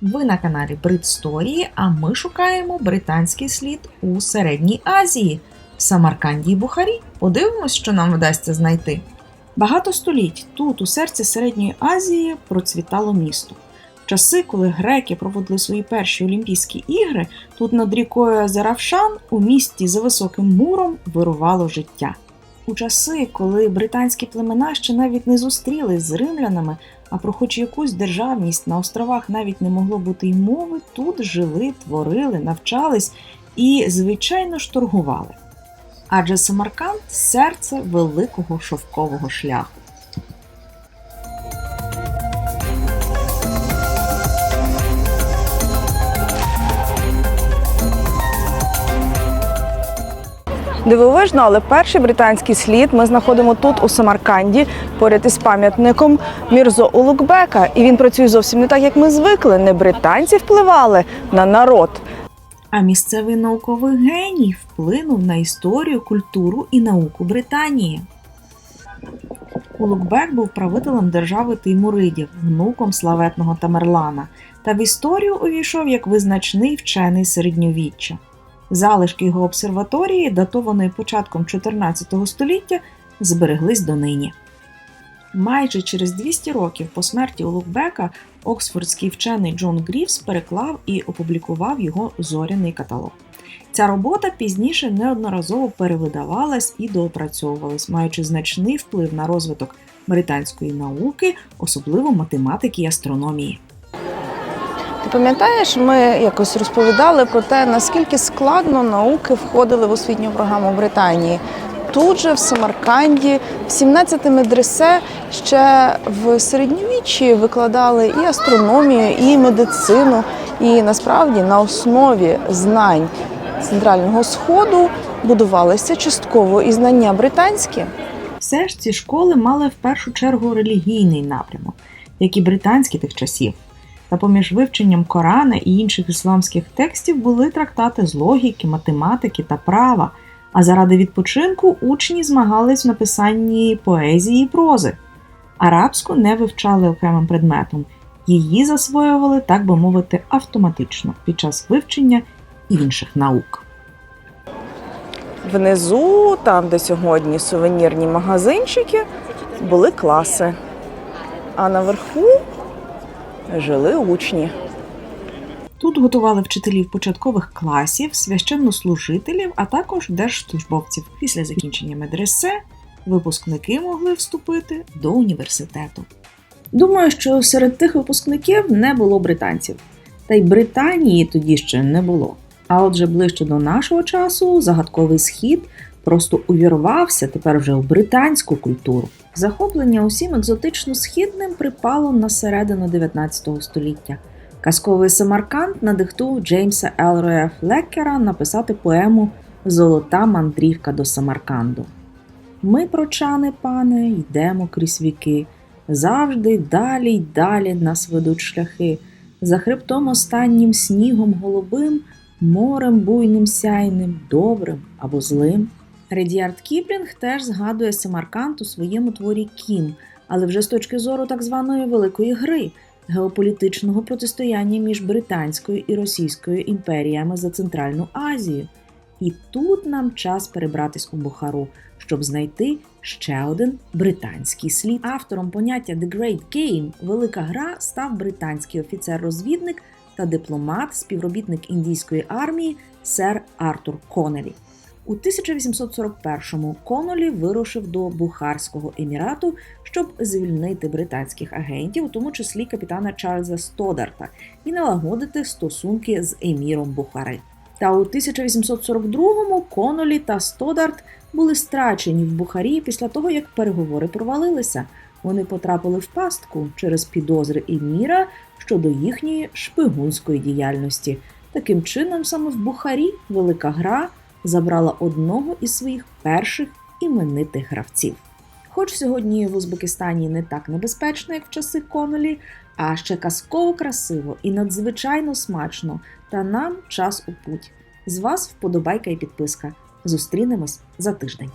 Ви на каналі Бритсторії, а ми шукаємо британський слід у Середній Азії, в Самарканді і Бухарі. Подивимось, що нам вдасться знайти. Багато століть тут, у серці Середньої Азії, процвітало місто. В часи, коли греки проводили свої перші Олімпійські ігри, тут над рікою Заравшан у місті за високим муром вирувало життя. У часи, коли британські племена ще навіть не зустрілись з римлянами, а про хоч якусь державність на островах навіть не могло бути й мови, тут жили, творили, навчались і, звичайно ж, торгували. Адже Самарканд серце великого шовкового шляху. Дивовижно, але перший британський слід ми знаходимо тут, у Самарканді, поряд із пам'ятником Мірзо Улугбека. І він працює зовсім не так, як ми звикли. Не британці впливали на народ. А місцевий науковий геній вплинув на історію, культуру і науку Британії. Улугбек був правителем держави Теймуридів, внуком славетного Тамерлана, та в історію увійшов як визначний вчений середньовіччя. Залишки його обсерваторії, датованої початком 14 століття, збереглись донині. Майже через 200 років по смерті Улугбека оксфордський вчений Джон Грівс переклав і опублікував його зоряний каталог. Ця робота пізніше неодноразово перевидавалась і доопрацьовувалась, маючи значний вплив на розвиток британської науки, особливо математики і астрономії. Пам'ятаєш, ми якось розповідали про те, наскільки складно науки входили в освітню програму Британії. Тут же в Самарканді, в 17 медресе ще в середньовіччі викладали і астрономію, і медицину. І насправді на основі знань центрального сходу будувалися частково і знання британські. Все ж ці школи мали в першу чергу релігійний напрямок, як і британські тих часів. Та поміж вивченням Корана і інших ісламських текстів були трактати з логіки, математики та права. А заради відпочинку учні змагались в написанні поезії і прози. Арабську не вивчали окремим предметом, її засвоювали, так би мовити, автоматично під час вивчення інших наук. Внизу, там, де сьогодні сувенірні магазинчики, були класи. А наверху жили учні. Тут готували вчителів початкових класів, священнослужителів, а також держслужбовців. Після закінчення медресе випускники могли вступити до університету. Думаю, що серед тих випускників не було британців, та й Британії тоді ще не було. А отже, ближче до нашого часу загадковий схід просто увірвався тепер вже в британську культуру. Захоплення усім екзотично східним припало на середину 19 століття. Казковий Самарканд надихнув Джеймса Елроя Флеккера написати поему Золота мандрівка до Самарканду. Ми, прочани, пане, йдемо крізь віки, завжди далі й далі нас ведуть шляхи, за хребтом останнім снігом голубим, морем буйним сяйним, добрим або злим. Редіард Кіплінг теж згадує Самарканд у своєму творі Кім, але вже з точки зору так званої великої гри геополітичного протистояння між Британською і Російською імперіями за Центральну Азію. І тут нам час перебратись у Бухару, щоб знайти ще один британський слід. Автором поняття The Great Game Велика гра став британський офіцер-розвідник та дипломат, співробітник індійської армії сер Артур Конелі. У 1841-му Конолі вирушив до Бухарського емірату, щоб звільнити британських агентів, у тому числі капітана Чарльза Стодарта, і налагодити стосунки з еміром Бухари. Та у 1842-му Конолі та Стодарт були страчені в Бухарі після того, як переговори провалилися. Вони потрапили в пастку через підозри еміра щодо їхньої шпигунської діяльності. Таким чином, саме в Бухарі велика гра забрала одного із своїх перших іменитих гравців. Хоч сьогодні в Узбекистані не так небезпечно, як в часи Конолі, а ще казково красиво і надзвичайно смачно, та нам час у путь. З вас вподобайка і підписка. Зустрінемось за тиждень.